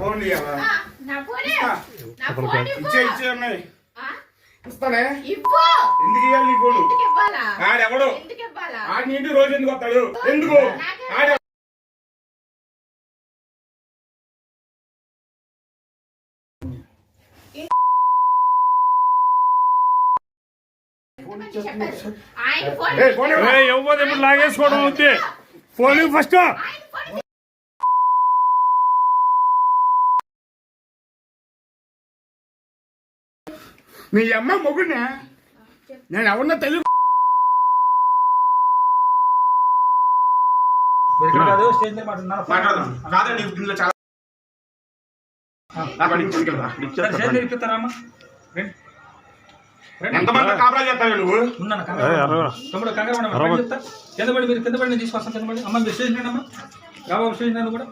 Phone ఇవ్వాలా ఆ, నా ఫోనే? నా ఫోన్ ఇవ్వు. ఇచ్చే ఇచ్చే ఉన్నాయి ఆ, ఇస్తానే? ఇవ్వు. ఎందుకు ఇవ్వాలి నీ ఫోను? ఎందుకు ఇవ్వాలా? ఆడెవడు? ఎందుకు ఇవ్వాలా? ఆడి ఇంటి రోజు ఎందుకు వస్తాడు? ఎందుకు? ఆడ ఫోన్ ఇప్పుడు లాగేసుకోవడం అవుద్ది ఫోన్ ఫస్ట్. నీ అమ్మ మొగుడినే నేను ఎవరినో తెలియదు మీరు ఇక్కడ కాదు స్టేజ్ మీద మాట్లాడుతున్నారు. మాట్లాడదాం. కాదండి ఇందులో చాలా. ఎంతమంది కాపలా చేస్తావు నువ్వు. తమ్ముడు కంగారు చెప్తా. కింద పడి మీరు కింద పడి నేను తీసుకొస్తాను కింద పడి. అమ్మ మీరు అమ్మా రాబాబు మీద కూడా.